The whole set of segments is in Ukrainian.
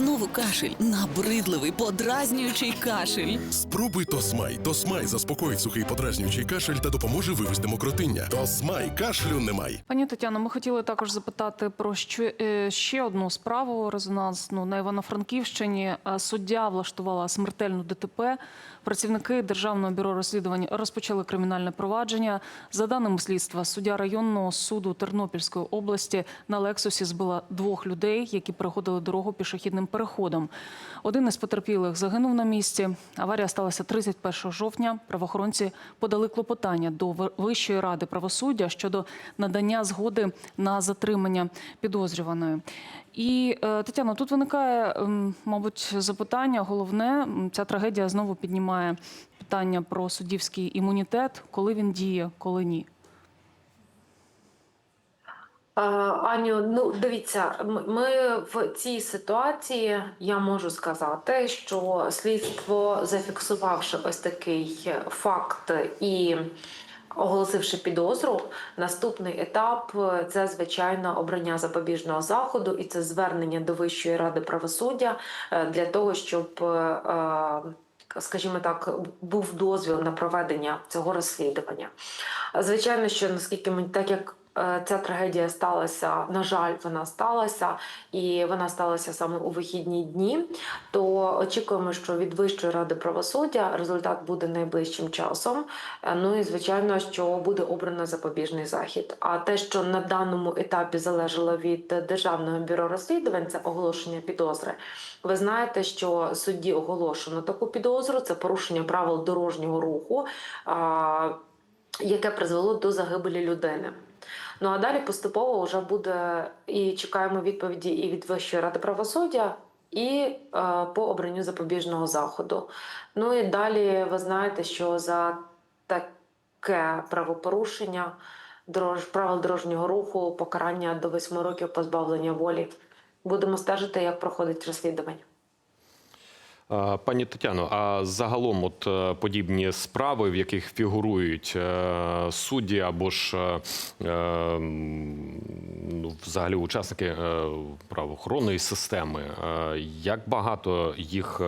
Знову кашель, набридливий, подразнюючий кашель. Спробуй Тосмай. Тосмай заспокоїть сухий подразнюючий кашель та допоможе вивести мокротиння. Тосмай кашлю немає. Пані Тетяно, ми хотіли також запитати про що е, ще одну справу резонансну на Івано-Франківщині. Е, Суддя влаштувала смертельну ДТП. Працівники державного бюро розслідувань розпочали кримінальне провадження. За даними слідства, суддя районного суду Тернопільської області на Лексусі збила двох людей, які переходили дорогу пішохідним переходом. Один із потерпілих загинув на місці. Аварія сталася 31 жовтня. Правоохоронці подали клопотання до Ви- Вищої ради правосуддя щодо надання згоди на затримання підозрюваної. І е, Тетяно, тут виникає, ем, мабуть, запитання. Головне, ця трагедія знову піднімає питання про суддівський імунітет, коли він діє, коли ні. Е, Аню, ну дивіться, ми в цій ситуації я можу сказати, що слідство, зафіксувавши ось такий факт і оголосивши підозру, наступний етап це звичайно обрання запобіжного заходу і це звернення до Вищої ради правосуддя е, для того, щоб. е, е, Скажімо так, був дозвіл на проведення цього розслідування. Звичайно, що наскільки мені так як ця трагедія сталася, на жаль, вона сталася, і вона сталася саме у вихідні дні. То очікуємо, що від Вищої ради правосуддя результат буде найближчим часом. Е, Ну і звичайно, що буде обрано запобіжний захід. А те, що на даному етапі залежало від державного бюро розслідувань, це оголошення підозри. Ви знаєте, що судді оголошено таку підозру, це порушення правил дорожнього руху. яке призвело до загибелі людини. Ну а далі поступово вже буде і чекаємо відповіді і від Вищої ради правосуддя, і е, по обранню запобіжного заходу. Ну і далі ви знаєте, що за таке правопорушення дорож, правил дорожнього руху, покарання до 8 років позбавлення волі. Будемо стежити, як проходить розслідування. Пані Тетяно, а загалом, от е, подібні справи, в яких фігурують е, судді або ж е, ну, взагалі учасники правоохоронної системи, як багато їх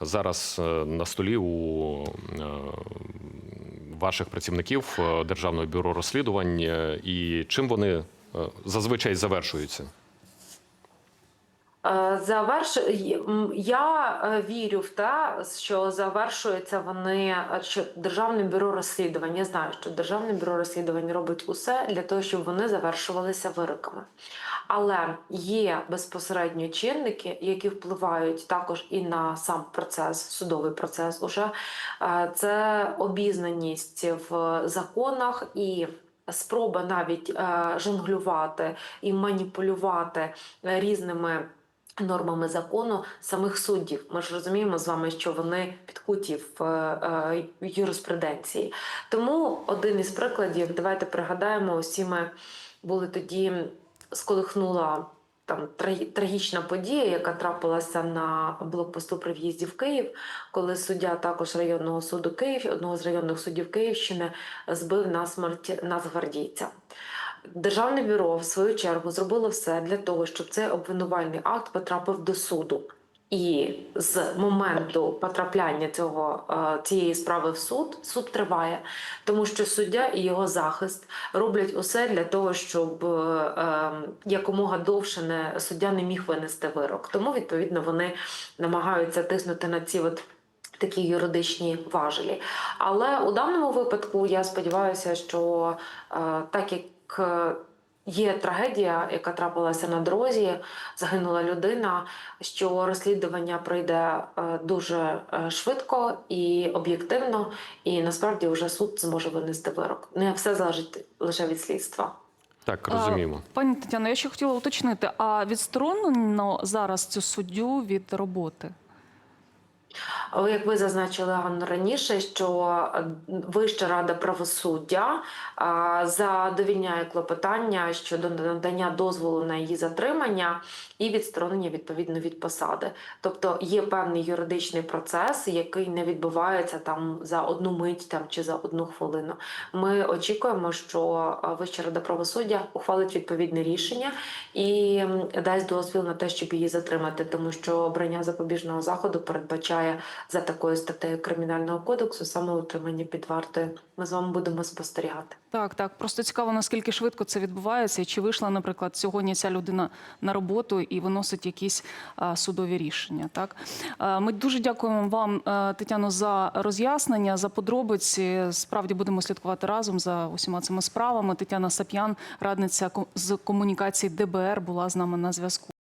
зараз на столі у ваших працівників Державного бюро розслідувань, і чим вони зазвичай завершуються? Е, Заверш... Я е, вірю в те, що завершуються вони, е, що Державне бюро розслідувань. Я знаю, що Державне бюро розслідувань робить усе для того, щоб вони завершувалися вироками. Але є безпосередньо чинники, які впливають також і на сам процес, судовий процес. Уже це обізнаність в законах і. Спроба навіть жонглювати і маніпулювати різними нормами закону самих суддів. Ми ж розуміємо з вами, що вони підкуті в е, е, юриспруденції. Тому один із прикладів, давайте пригадаємо, усі ми були тоді сколихнула. Там трагі- трагічна подія, яка трапилася на блокпосту при в'їзді в Київ, коли суддя також районного суду Київ, одного з районних суддів Київщини, збив на смерть нацгвардійця. Державне бюро, в свою чергу, зробило все для того, щоб цей обвинувальний акт потрапив до суду. І з моменту потрапляння цього е, цієї справи в суд суд триває, тому що суддя і його захист роблять усе для того, щоб е, е, якомога довше не суддя не міг винести вирок. Тому відповідно вони намагаються тиснути на ці от такі юридичні важелі. Але у даному випадку я сподіваюся, що е, так як е, є трагедія, яка трапилася на дорозі, загинула людина, що розслідування пройде е, дуже е, швидко і об'єктивно, і насправді вже суд зможе винести вирок. Не все залежить лише від слідства. Так, розуміємо. А, Пані Тетяно, я ще хотіла уточнити: а відсторонено зараз цю суддю від роботи? Як ви зазначили Ганна раніше, що е, Вища рада правосуддя задовільняє клопотання щодо надання дозволу на її затримання і відсторонення відповідно від посади. Тобто є певний юридичний процес, який не відбувається там за одну мить там чи за одну хвилину. Ми очікуємо, що е, Вища рада правосуддя ухвалить відповідне рішення і дасть дозвіл на те, щоб її затримати, тому що обрання запобіжного заходу передбачає за такою статтею кримінального кодексу саме утримання під вартою. Ми з вами будемо спостерігати. Так, так. Просто цікаво, наскільки швидко це відбувається, чи вийшла, наприклад, сьогодні ця людина на роботу і виносить якісь судові рішення. Так ми дуже дякуємо вам, Тетяно, за роз'яснення, за подробиці. Справді будемо слідкувати разом за усіма цими справами. Тетяна Сап'ян, радниця з комунікації ДБР, була з нами на зв'язку.